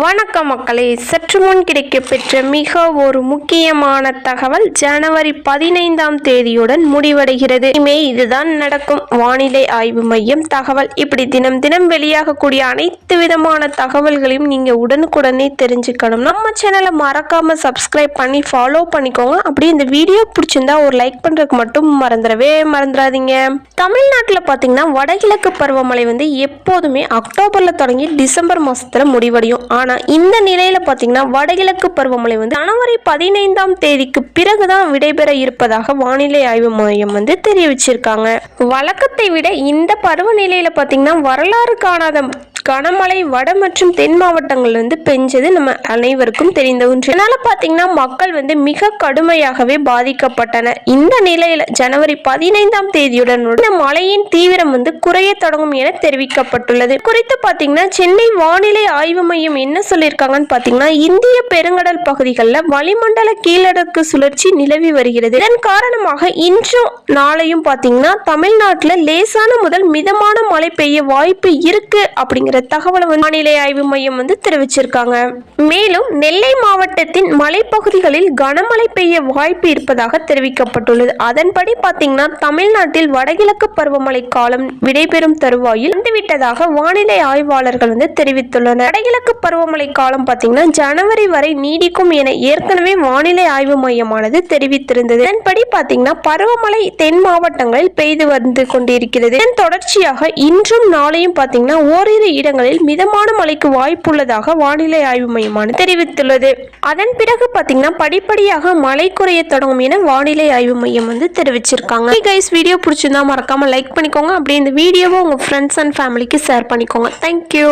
வணக்கம் மக்களே சற்று முன் கிடைக்கப்பெற்ற மிக ஒரு முக்கியமான தகவல் ஜனவரி பதினைந்தாம் தேதியுடன் முடிவடைகிறது. இனிமே இதுதான் நடக்கும். வானிலை ஆய்வு மையம் தகவல். இப்படி தினம் தினம் வெளியாகக்கூடிய அனைத்து விதமான தகவல்களையும் நீங்க உடனுக்குடனே தெரிஞ்சுக்கணும். நம்ம சேனலை மறக்காம சப்ஸ்கிரைப் பண்ணி ஃபாலோ பண்ணிக்கோங்க. அப்படி இந்த வீடியோ பிடிச்சிருந்தா ஒரு லைக் பண்றதுக்கு மட்டும் மறந்துடவே மறந்துடாதீங்க. தமிழ்நாட்டில் பார்த்தீங்கன்னா வடகிழக்கு பருவமழை வந்து எப்போதுமே அக்டோபர்ல தொடங்கி டிசம்பர் மாசத்துல முடிவடையும். ஆனால் ஆனால் இந்த நிலையில் பார்த்தீங்கன்னா வடகிழக்கு பருவமழை வந்து ஜனவரி பதினைந்தாம் தேதிக்கு பிறகுதான் விடைபெற இருப்பதாக வானிலை ஆய்வு மையம் வந்து தெரிவிச்சிருக்காங்க. வழக்கத்தை விட இந்த பருவநிலையில் பார்த்தீங்கன்னா வரலாறு காணாத கனமழை வட மற்றும் தென் மாவட்டங்கள் வந்து பெஞ்சது நம்ம அனைவருக்கும் தெரிந்த ஒன்று. இதனால பார்த்தீங்கன்னா மக்கள் வந்து மிக கடுமையாகவே பாதிக்கப்பட்டனர். இந்த நிலையில ஜனவரி பதினைந்தாம் தேதியுடன் இந்த மழையின் தீவிரம் வந்து குறைய தொடங்கும் என தெரிவிக்கப்பட்டுள்ளது. குறித்து பார்த்தீங்கன்னா சென்னை வானிலை ஆய்வு மையம் என்ன சொல்லியிருக்காங்கன்னு பார்த்தீங்கன்னா இந்திய பெருங்கடல் பகுதிகளில் வளிமண்டல கீழடுக்கு சுழற்சி நிலவி வருகிறது. இதன் காரணமாக இன்றும் நாளையும் பார்த்தீங்கன்னா தமிழ்நாட்டில் லேசான முதல் மிதமான மழை பெய்ய வாய்ப்பு இருக்கு அப்படிங்கிற தகவலை வந்து வானிலை ஆய்வு மையம் வந்து தெரிவிச்சிருக்காங்க. மேலும் நெல்லை மாவட்டத்தின் மலைப்பகுதிகளில் கனமழை பெய்ய வாய்ப்பு இருப்பதாக தெரிவிக்கப்பட்டுள்ளது. அதன்படி பார்த்தீங்கன்னா தமிழ்நாட்டில் வடகிழக்கு பருவமழை காலம் விடைபெறும் தருவாயில் வந்துவிட்டதாக வானிலை ஆய்வாளர்கள் வந்து தெரிவித்துள்ளனர். வடகிழக்கு பருவமழை காலம் பார்த்தீங்கன்னா ஜனவரி வரை நீடிக்கும் என ஏற்கனவே வானிலை ஆய்வு மையமானது தெரிவித்திருந்தது. இதன்படி பார்த்தீங்கன்னா பருவமழை தென் மாவட்டங்களில் பெய்து வந்து கொண்டிருக்கிறது. இதன் தொடர்ச்சியாக இன்றும் நாளையும் பார்த்தீங்கன்னா ஓரிரு இடங்களில் மிதமான மழைக்கு வாய்ப்புள்ளதாக வானிலை ஆய்வு மையமானது தெரிவித்துள்ளது. அதன் பிறகு பார்த்தீங்கன்னா படிப்படியாக மழை குறைய தொடங்கும் என வானிலை ஆய்வு மையம் வந்து தெரிவிச்சிருக்காங்க. கைஸ் வீடியோ பிடிச்சிருந்தா மறக்காம லைக் பண்ணிக்கோங்க. அப்படியே இந்த வீடியோவை உங்க ஃப்ரெண்ட்ஸ் அண்ட் ஃபேமிலிக்கு ஷேர் பண்ணிக்கோங்க. Thank you